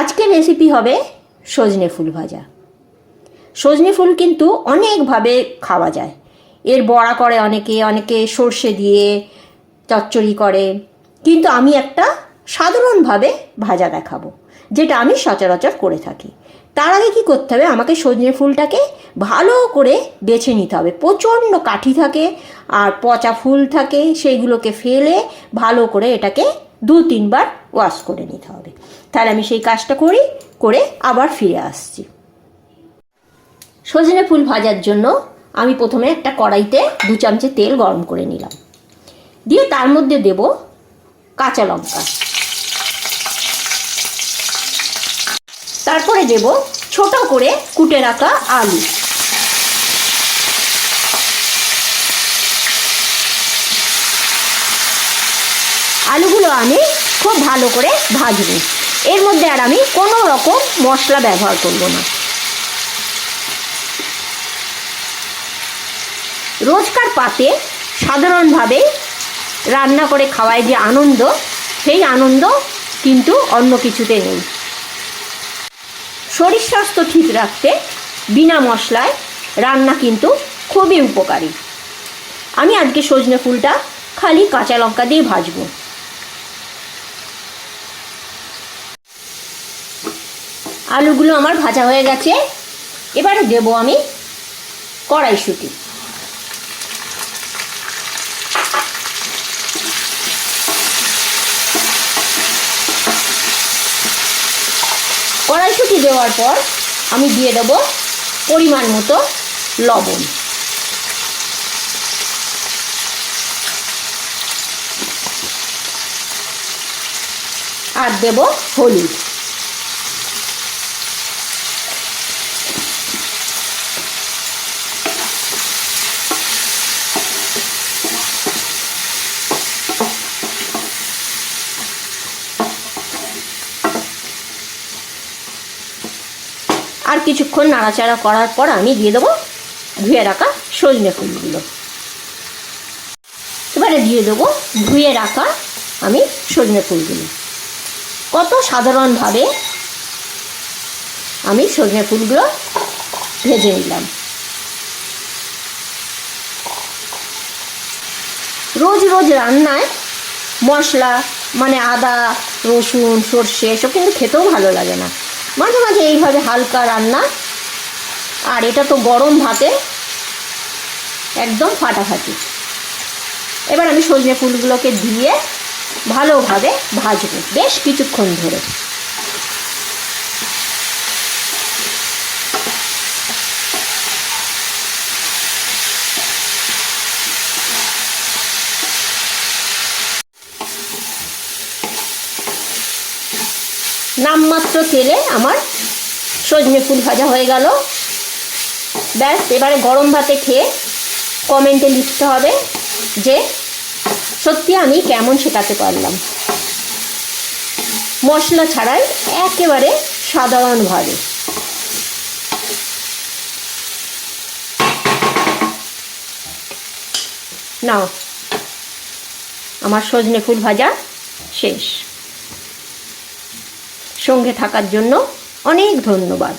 আজকের রেসিপি হবে সজনে ফুল ভাজা। সজনে ফুল কিন্তু অনেকভাবে খাওয়া যায়। এর বড়া করে অনেকে অনেকে সর্ষে দিয়ে চচ্চড়ি করে। কিন্তু আমি একটা সাধারণভাবে ভাজা দেখাবো, যেটা আমি সচরাচর করে থাকি। তার আগে কি করতে হবে? আমাকে সজনে ফুলটাকে ভালো করে বেছে নিতে হবে। প্রচণ্ড কাঠি থাকে আর পচা ফুল থাকে, সেইগুলোকে ফেলে ভালো করে এটাকে দু তিনবার ওয়াশ করে নিতে হবে। তাহলে আমি সেই কাজটা করি, করে আবার ফিরে আসছি। সজনে ফুল ভাজার জন্য আমি প্রথমে একটা কড়াইতে দু চামচে তেল গরম করে নিলাম। দিয়ে তার মধ্যে দেব কাঁচা লঙ্কা। তারপরে দেব ছোট করে কুটে রাখা আলু। আলুগুলো আমি খুব ভালো করে ভাজবো। এর মধ্যে আর আমি কোনো রকম মশলা ব্যবহার করব না। রোজকার পাতে সাধারণভাবে রান্না করে খাওয়ায় যে আনন্দ, সেই আনন্দ কিন্তু অন্য কিছুতে নেই। শরীর স্বাস্থ্য ঠিক রাখতে বিনা মশলায় রান্না কিন্তু খুবই উপকারী। আমি আজকে সজনে ফুলটা খালি কাঁচা লঙ্কা দিয়ে ভাজবো। আলুগুলো আমার ভাজা হয়ে গেছে। এবারে দেবো আমি কড়াইশুঁটি। কড়াইশুঁটি দেওয়ার পর আমি দিয়ে দেবো পরিমাণ মতো লবণ। আর দেব হলুদ। আর কিছুক্ষণ নাড়াচাড়া করার পর আমি দিয়ে দেবো ধুয়ে রাখা সজনে ফুলগুলো। এবারে দিয়ে দেবো ধুয়ে রাখা আমি সজনে ফুলগুলো। কত সাধারণভাবে আমি সজনে ফুলগুলো ভেজে নিলাম। রোজ রোজ রান্নায় মশলা মানে আদা, রসুন, সর্ষে এসব কিন্তু খেতেও ভালো লাগে না। মাঝে মাঝে এইভাবে হালকা রান্না। আর এটা তো গরম ভাতে একদম ফাটাফাটি। এবার আমি সজনে ফুলগুলোকে দিয়ে ভালোভাবে ভাজবো, বেশ কিছুক্ষণ ধরে। নামমাত্র তেলে আমার সজনে ফুল ভাজা হয়ে গেল। ব্যাস, এবারে গরম ভাতে খেয়ে কমেন্টে লিখতে হবে যে, সত্যি আমি কেমন শেখাতে পারলাম। মশলা ছাড়াই একেবারে সাধারণভাবে নাও, আমার সজনে ফুল ভাজা শেষ। সঙ্গে থাকার জন্য অনেক ধন্যবাদ।